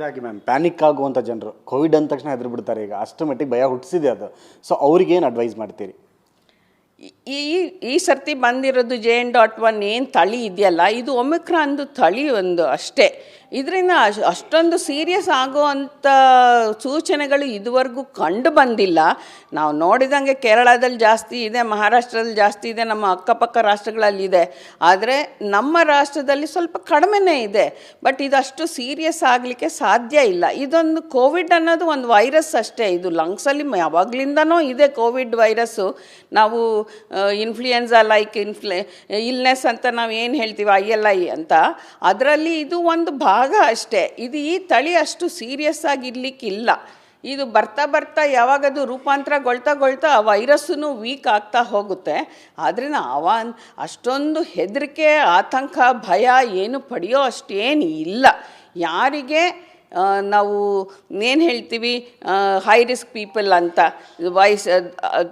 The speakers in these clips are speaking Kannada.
ಹಾಗೆ ಮ್ಯಾಮ್ ಪ್ಯಾನಿಕ್ ಆಗುವಂಥ ಜನರು. ಕೋವಿಡ್ ಅಂದ ತಕ್ಷಣ ಹೆದ್ರು ಬಿಡ್ತಾರೆ ಈಗ ಅಷ್ಟು ಮಟ್ಟಿಗೆ ಭಯ ಹುಟ್ಟಿಸಿದೆ ಅದು. ಸೊ ಅವ್ರಿಗೇನು ಅಡ್ವೈಸ್ ಮಾಡ್ತೀರಿ? ಈ, ಈ- ಸರ್ತಿ ಬಂದಿರೋದು ಜೆ ಎನ್ ಡಾಟ್ ಒನ್ ಏನು ತಳಿ ಇದೆಯಲ್ಲ, ಇದು ಒಮಿಕ್ರಾನ್ದು ತಳಿ ಒಂದು ಅಷ್ಟೇ. ಇದರಿಂದ ಅಷ್ಟೊಂದು ಸೀರಿಯಸ್ ಆಗುವಂಥ ಸೂಚನೆಗಳು ಇದುವರೆಗೂ ಕಂಡು ಬಂದಿಲ್ಲ. ನಾವು ನೋಡಿದಂಗೆ ಕೇರಳದಲ್ಲಿ ಜಾಸ್ತಿ ಇದೆ, ಮಹಾರಾಷ್ಟ್ರದಲ್ಲಿ ಜಾಸ್ತಿ ಇದೆ, ನಮ್ಮ ಅಕ್ಕಪಕ್ಕ ರಾಷ್ಟ್ರಗಳಲ್ಲಿ ಇದೆ. ಆದರೆ ನಮ್ಮ ರಾಷ್ಟ್ರದಲ್ಲಿ ಸ್ವಲ್ಪ ಕಡಿಮೆನೇ ಇದೆ. ಬಟ್ ಇದಷ್ಟು ಸೀರಿಯಸ್ ಆಗಲಿಕ್ಕೆ ಸಾಧ್ಯ ಇಲ್ಲ. ಇದೊಂದು ಕೋವಿಡ್ ಅನ್ನೋದು ಒಂದು ವೈರಸ್ ಅಷ್ಟೇ. ಇದು ಲಂಗ್ಸಲ್ಲಿ ಯಾವಾಗಲಿಂದನೂ ಇದೆ ಕೋವಿಡ್ ವೈರಸ್ಸು ನಾವು ಇನ್ಫ್ಲೂಯೆನ್ಸಾ ಲೈಕ್ ಇನ್ಫ್ಲೆ ಇಲ್ನೆಸ್ ಅಂತ ನಾವು ಏನು ಹೇಳ್ತೀವಿ ಐ ಎಲ್ ಐ ಅಂತ, ಅದರಲ್ಲಿ ಇದು ಒಂದು ಭಾಗ ಅಷ್ಟೇ. ಇದು ಈ ತಳಿ ಅಷ್ಟು ಸೀರಿಯಸ್ ಆಗಿರ್ಲಿಕ್ಕಿಲ್ಲ. ಇದು ಬರ್ತಾ ಬರ್ತಾ ಯಾವಾಗದು ರೂಪಾಂತರಗೊಳ್ತಾ ಆ ವೈರಸ್ಸೂ ವೀಕ್ ಆಗ್ತಾ ಹೋಗುತ್ತೆ. ಆದ್ದರಿಂದ ಅವ ಅಷ್ಟೊಂದು ಹೆದರಿಕೆ, ಆತಂಕ, ಭಯ ಏನು ಪಡೆಯೋ ಅಷ್ಟೇನು ಇಲ್ಲ. ಯಾರಿಗೆ ನಾವು ಏನು ಹೇಳ್ತೀವಿ ಹೈ ರಿಸ್ಕ್ ಪೀಪಲ್ ಅಂತ. ವಯಸ್ಸು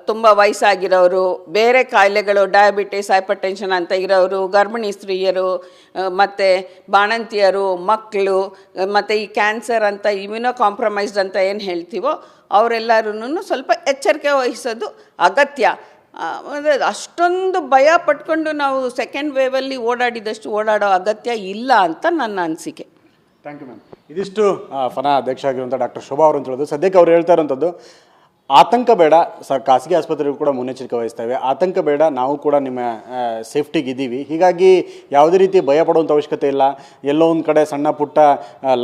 ತುಂಬ ವಯಸ್ಸಾಗಿರೋರು, ಬೇರೆ ಕಾಯಿಲೆಗಳು ಡಯಾಬಿಟಿಸ್ ಹೈಪರ್ ಟೆನ್ಷನ್ ಅಂತ ಇರೋರು, ಗರ್ಭಿಣಿ ಸ್ತ್ರೀಯರು ಮತ್ತು ಬಾಣಂತಿಯರು ಮಕ್ಕಳು ಮತ್ತು ಈ ಕ್ಯಾನ್ಸರ್ ಅಂತ ಇಮ್ಯುನೋ ಕಾಂಪ್ರಮೈಸ್ಡ್ ಅಂತ ಏನು ಹೇಳ್ತೀವೋ ಅವರೆಲ್ಲರೂ ಸ್ವಲ್ಪ ಎಚ್ಚರಿಕೆ ವಹಿಸೋದು ಅಗತ್ಯ. ಅಂದ್ರೆ ಅಷ್ಟೊಂದು ಭಯ ಪಟ್ಕೊಂಡು ನಾವು ಸೆಕೆಂಡ್ ವೇವಲ್ಲಿ ಓಡಾಡಿದಷ್ಟು ಓಡಾಡೋ ಅಗತ್ಯ ಇಲ್ಲ ಅಂತ ನನ್ನ ಅನಿಸಿಕೆ. ಥ್ಯಾಂಕ್ ಯು ಮ್ಯಾಮ್ ಇದಿಷ್ಟು ಫನಾ ಅಧ್ಯಕ್ಷ ಆಗಿರುವಂಥ ಡಾಕ್ಟರ್ ಶೋಭಾ ಅವರು ಅಂತ ಹೇಳೋದು. ಸದ್ಯಕ್ಕೆ ಅವ್ರು ಹೇಳ್ತಾ ಇರೋಂಥದ್ದು ಆತಂಕ ಬೇಡ. ಸ ಖಾಸಗಿ ಆಸ್ಪತ್ರೆಗೂ ಕೂಡ ಮುನ್ನೆಚ್ಚರಿಕೆ ವಹಿಸ್ತೇವೆ. ಆತಂಕ ಬೇಡ. ನಾವು ಕೂಡ ನಿಮ್ಮ ಸೇಫ್ಟಿಗೆ ಇದ್ದೀವಿ. ಹೀಗಾಗಿ ಯಾವುದೇ ರೀತಿ ಭಯ ಪಡುವಂಥ ಅವಶ್ಯಕತೆ ಇಲ್ಲ. ಎಲ್ಲೋ ಒಂದು ಕಡೆ ಸಣ್ಣ ಪುಟ್ಟ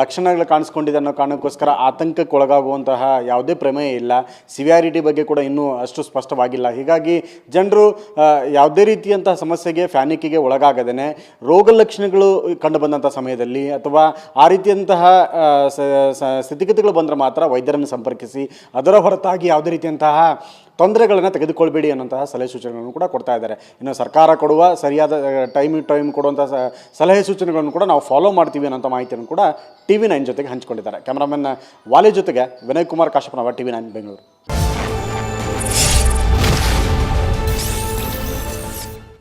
ಲಕ್ಷಣಗಳು ಕಾಣಿಸ್ಕೊಂಡಿದೆ ಅನ್ನೋ ಕಾರಣಕ್ಕೋಸ್ಕರ ಆತಂಕಕ್ಕೆ ಒಳಗಾಗುವಂತಹ ಯಾವುದೇ ಪ್ರಮೇಯ ಇಲ್ಲ. ಸಿವಿಯಾರಿಟಿ ಬಗ್ಗೆ ಕೂಡ ಇನ್ನೂ ಅಷ್ಟು ಸ್ಪಷ್ಟವಾಗಿಲ್ಲ. ಹೀಗಾಗಿ ಜನರು ಯಾವುದೇ ರೀತಿಯಂತಹ ಸಮಸ್ಯೆಗೆ ಫ್ಯಾನಿಕ್ಕಿಗೆ ಒಳಗಾಗದೇ ರೋಗ ಲಕ್ಷಣಗಳು ಕಂಡುಬಂದಂಥ ಸಮಯದಲ್ಲಿ ಅಥವಾ ಆ ರೀತಿಯಂತಹ ಸ್ಥಿತಿಗತಿಗಳು ಬಂದರೆ ಮಾತ್ರ ವೈದ್ಯರನ್ನು ಸಂಪರ್ಕಿಸಿ, ಅದರ ಹೊರತಾಗಿ ಯಾವುದೇ ರೀತಿಯಂತಹ ತೊಂದರೆಗಳನ್ನು ತೆಗೆದುಕೊಳ್ಬೇಡಿ ಅನ್ನೋಂತಹ ಸಲಹೆ ಸೂಚನೆಗಳನ್ನು ಕೂಡ ಕೊಡ್ತಾ ಇದ್ದಾರೆ. ಇನ್ನು ಸರ್ಕಾರ ಕೊಡುವ ಸರಿಯಾದ ಟೈಮ್ ಟೈಮ್ ಕೊಡುವಂಥ ಸಲಹೆ ಸೂಚನೆಗಳನ್ನು ಕೂಡ ನಾವು ಫಾಲೋ ಮಾಡ್ತೀವಿ ಅನ್ನೋಂಥ ಮಾಹಿತಿಯನ್ನು ಕೂಡ ಟಿ ವಿ ನೈನ್ ಜೊತೆಗೆ ಹಂಚಿಕೊಂಡಿದ್ದಾರೆ. ಕ್ಯಾಮ್ರಾಮನ್ ವಾಲಿ ಜೊತೆಗೆ Vinay Kumar Kashappanavar T V nine Bengaluru.